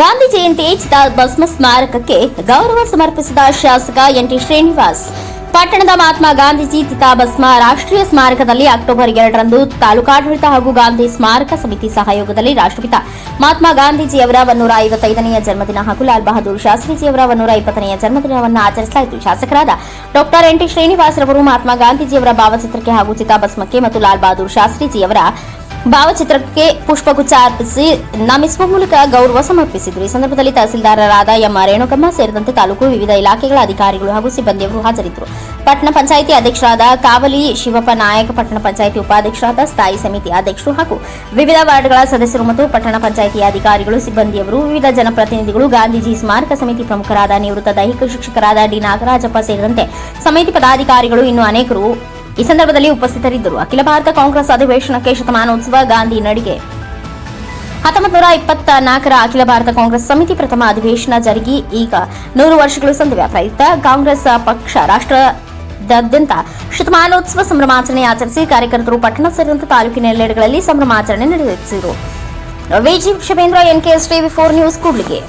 ಗಾಂಧಿ ಜಯಂತಿ ಚಿತಾಭಸ್ಮ ಸ್ಮಾರಕಕ್ಕೆ ಗೌರವ ಸಮರ್ಪಿಸಿದ ಶಾಸಕ ಎನ್ಟಿ ಶ್ರೀನಿವಾಸ್. ಪಟ್ಟಣದ ಮಹಾತ್ಮ ಗಾಂಧೀಜಿ ಚಿತಾಭಸ್ಮ ರಾಷ್ಟ್ರೀಯ ಸ್ಮಾರಕದಲ್ಲಿ ಅಕ್ಟೋಬರ್ ಎರಡರಂದು ತಾಲೂಕಾಡಳಿತ ಹಾಗೂ ಗಾಂಧಿ ಸ್ಮಾರಕ ಸಮಿತಿ ಸಹಯೋಗದಲ್ಲಿ ರಾಷ್ಟ್ರಪಿತ ಮಹಾತ್ಮ ಗಾಂಧೀಜಿಯವರ ಒನ್ನೂರ ಐವತ್ತೈದನೆಯ ಜನ್ಮದಿನ ಹಾಗೂ ಲಾಲ್ ಬಹದ್ದೂರ್ ಶಾಸ್ತ್ರೀಜಿಯವರ ಒನ್ನೂರ ಇಪ್ಪತ್ತನೆಯ ಜನ್ಮದಿನವನ್ನು ಆಚರಿಸಲಾಯಿತು. ಶಾಸಕರಾದ ಡಾಕ್ಟರ್ ಎನ್ ಟಿ ಶ್ರೀನಿವಾಸ್ ರವರು ಮಹಾತ್ಮ ಗಾಂಧೀಜಿಯವರ ಭಾವಚಿತ್ರಕ್ಕೆ ಹಾಗೂ ಚಿತಾಭಸ್ಮಕ್ಕೆ ಮತ್ತು ಲಾಲ್ ಬಹದ್ದೂರ್ ಶಾಸ್ತ್ರೀಜಿಯವರ ಭಾವಚಿತ್ರಕ್ಕೆ ಪುಷ್ಪಗುಚ್ಛ ಅರ್ಪಿಸಿ ನಮಿಸುವ ಮೂಲಕ ಗೌರವ ಸಮರ್ಪಿಸಿದರು. ಈ ಸಂದರ್ಭದಲ್ಲಿ ತಹಸೀಲ್ದಾರರಾದ ಎಂ ರೇಣುಕಮ್ಮ ಸೇರಿದಂತೆ ತಾಲೂಕು ವಿವಿಧ ಇಲಾಖೆಗಳ ಅಧಿಕಾರಿಗಳು ಹಾಗೂ ಸಿಬ್ಬಂದಿಯವರು ಹಾಜರಿದ್ದರು. ಪಟ್ಟಣ ಪಂಚಾಯಿತಿ ಅಧ್ಯಕ್ಷರಾದ ಕಾವಲಿ ಶಿವಪ್ಪ ನಾಯಕ್, ಪಟ್ಟಣ ಪಂಚಾಯಿತಿ ಉಪಾಧ್ಯಕ್ಷರಾದ ಸ್ಥಾಯಿ ಸಮಿತಿ ಅಧ್ಯಕ್ಷರು ಹಾಗೂ ವಿವಿಧ ವಾರ್ಡ್ಗಳ ಸದಸ್ಯರು ಮತ್ತು ಪಟ್ಟಣ ಪಂಚಾಯಿತಿ ಅಧಿಕಾರಿಗಳು, ಸಿಬ್ಬಂದಿಯವರು, ವಿವಿಧ ಜನಪ್ರತಿನಿಧಿಗಳು, ಗಾಂಧೀಜಿ ಸ್ಮಾರಕ ಸಮಿತಿ ಪ್ರಮುಖರಾದ ನಿವೃತ್ತ ದೈಹಿಕ ಶಿಕ್ಷಕರಾದ ಡಿ ನಾಗರಾಜಪ್ಪ ಸೇರಿದಂತೆ ಸಮಿತಿ ಪದಾಧಿಕಾರಿಗಳು ಇನ್ನು ಅನೇಕರು ಈ ಸಂದರ್ಭದಲ್ಲಿ ಉಪಸ್ಥಿತರಿದ್ದರು. ಅಖಿಲ ಭಾರತ ಕಾಂಗ್ರೆಸ್ ಅಧಿವೇಶನಕ್ಕೆ ಶತಮಾನೋತ್ಸವ ಗಾಂಧಿ ನಡಿಗೆ. ಹತ್ತೊಂಬತ್ತು ನೂರ ಇಪ್ಪತ್ತ ನಾಲ್ಕರ ಅಖಿಲ ಭಾರತ ಕಾಂಗ್ರೆಸ್ ಸಮಿತಿ ಪ್ರಥಮ ಅಧಿವೇಶನ ಜರುಗಿ ಈಗ ನೂರು ವರ್ಷಗಳು ಸಂದಿವೆ. ಪ್ರಯುಕ್ತ ಕಾಂಗ್ರೆಸ್ ಪಕ್ಷ ರಾಷ್ಟ್ರದಾದ್ಯಂತ ಶತಮಾನೋತ್ಸವ ಸಂಭ್ರಮಾಚರಣೆ ಆಚರಿಸಿ ಕಾರ್ಯಕರ್ತರು ಪಟ್ಟಣ ಸೇರಿದಂತೆ ತಾಲೂಕಿನ ಎಲ್ಲೆಡೆಗಳಲ್ಲಿ ಸಂಭ್ರಮಾಚರಣೆ ನಡೆಸಿದರು Viji Shivendra NKS TV four news Kudligi.